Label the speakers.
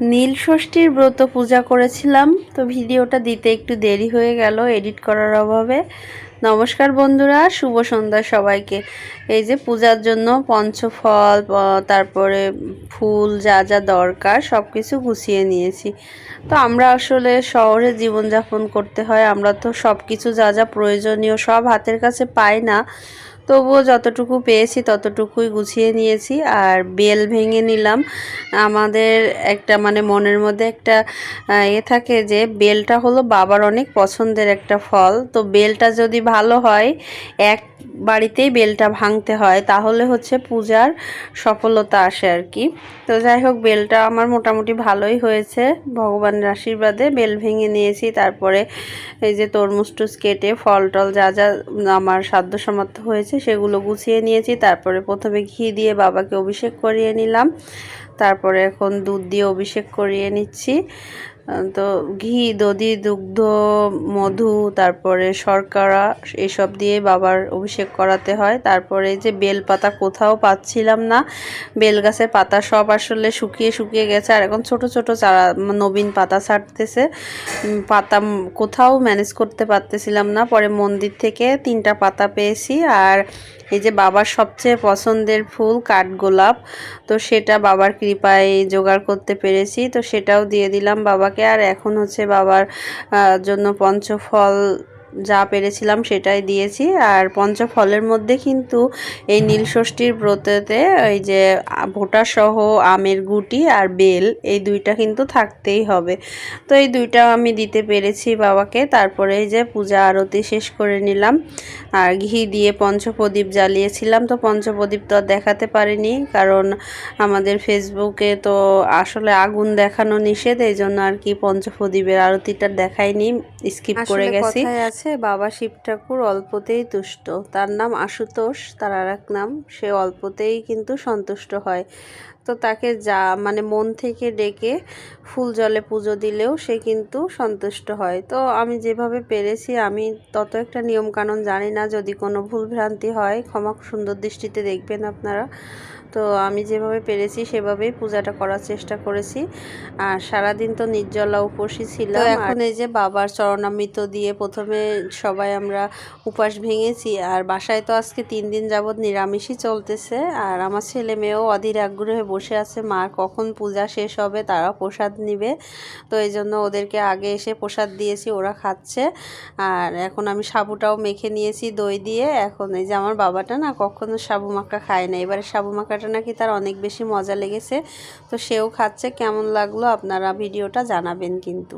Speaker 1: নীল ষষ্ঠীর ব্রত পূজা করেছিলাম, তো ভিডিওটা দিতে একটু দেরি হয়ে গেল এডিট করার অভাবে। নমস্কার বন্ধুরা, শুভ সন্ধ্যা সবাইকে। এই যে পূজার জন্য পঞ্চফল তারপরে ফুল যা যা দরকার সব কিছু গুছিয়ে নিয়েছি। তো আমরা আসলে শহরে জীবনযাপন করতে হয়, আমরা তো সব কিছু যা যা প্রয়োজনীয় সব হাতের কাছে পাই না। তবুও যতটুকু পেয়েছি ততটুকুই গুছিয়ে নিয়েছি আর বেল ভেঙে নিলাম। আমাদের একটা মানে মনের মধ্যে একটা এ থাকে যে বেলটা হলো বাবার অনেক পছন্দের একটা ফল। তো বেলটা যদি ভালো হয়, এক বাড়িতেই বেলটা ভাঙতে হয়, তাহলে হচ্ছে পূজার সফলতা আসে আর কি। তো যাই হোক, বেলটা আমার মোটামুটি ভালোই হয়েছে। ভগবানের আশীর্বাদে বেল ভেঙে নিয়েছি, তারপরে এই যে তরমুজ টুস কেটে ফল টল যা যা আমার সাধ্য সমাপ্ত হয়েছে সেগুলো গুছিয়ে নিয়েছি, তারপরে প্রথমে ঘি দিয়ে বাবাকে অভিষেক করিয়ে নিলাম, তারপরে এখন দুধ দিয়ে অভিষেক করিয়ে নিচ্ছি। তো ঘি, দধি, দুগ্ধ, মধু, তারপরে শর্করা, এসব দিয়ে বাবার অভিষেক করাতে হয়। তারপরে যে বেল পাতা কোথাও পাচ্ছিলাম না, বেল গাছের পাতা সব আসলে শুকিয়ে শুকিয়ে গেছে। আর এখন ছোট ছোট চারা নবীন পাতা ছাড়তেছে। পাতা কোথাও ম্যানেজ করতে পারতেছিলাম না। পরে মন্দির থেকে তিনটা পাতা পেয়েছি। আর এই যে বাবার সবচেয়ে পছন্দের ফুল কাঠগোলাপ তো সেটা বাবার কৃপায় জোগাড় করতে পেরেছি। তো সেটাও দিয়ে দিলাম বাবাকে। আর এখন হচ্ছে বাবার জন্য পঞ্চফল যা পেরেছিলাম সেটাই দিয়েছি। আর পঞ্চফলের মধ্যে কিন্তু এই নীলষষ্ঠীর ব্রততে ওই যে ভোটা সহ আমের গুটি আর বেল এই দুইটা কিন্তু থাকতেই হবে। তো এই দুইটা আমি দিতে পেরেছি বাবাকে। তারপরে এই যে পূজা আরতি শেষ করে নিলাম। আর ঘি দিয়ে পঞ্চপ্রদীপ জ্বালিয়েছিলাম। তো পঞ্চপ্রদীপ তো আর দেখাতে পারিনি কারণ আমাদের ফেসবুকে তো আসলে আগুন দেখানো নিষেধ এই জন্য আর কি পঞ্চপ্রদীপের আরতিটা দেখাইনি। স্কিপ করে গেছি। আছে বাবা শিব ঠাকুর অল্পতেই তুষ্ট। তার নাম আশুতোষ, তার আর এক নাম সে অল্পতেই কিন্তু সন্তুষ্ট হয়। তো তাকে যা মানে মন থেকে ডেকে ফুল জলে পুজো দিলেও সে কিন্তু সন্তুষ্ট হয়। তো আমি যেভাবে পেরেছি, আমি তত একটা নিয়মকানুন জানি না। যদি কোনো ভুল ভ্রান্তি হয়, ক্ষমা সুন্দর দৃষ্টিতে দেখবেন আপনারা। তো আমি যেভাবে পেরেছি সেভাবেই পূজাটা করার চেষ্টা করেছি। আর সারাদিন তো নির্জলা উপসী ছিল এখন এই যে বাবার চরণামৃত দিয়ে প্রথমে সবাই আমরা উপাস ভেঙেছি আর বাসায় তো আজকে তিন দিন যাবৎ নিরামিষই চলতেছে। আর আমার ছেলে মেয়েও অধীর আগ্রহে বসে আছে মা কখন পূজা শেষ হবে? তারা প্রসাদ নিবে। তো এই জন্য ওদেরকে আগে এসে প্রসাদ দিয়েছি ওরা খাচ্ছে। আর এখন আমি সাবুটাও মেখে নিয়েছি দই দিয়ে। এখন এই যে আমার বাবাটা না কখনো সাবু মাখা খায় না। এবারে সাবু মাখা খাওয়াটা নাকি তার অনেক বেশি মজা লেগেছে। তো সেও খাচ্ছে, কেমন লাগল আপনারা ভিডিওটা জানাবেন কিন্তু।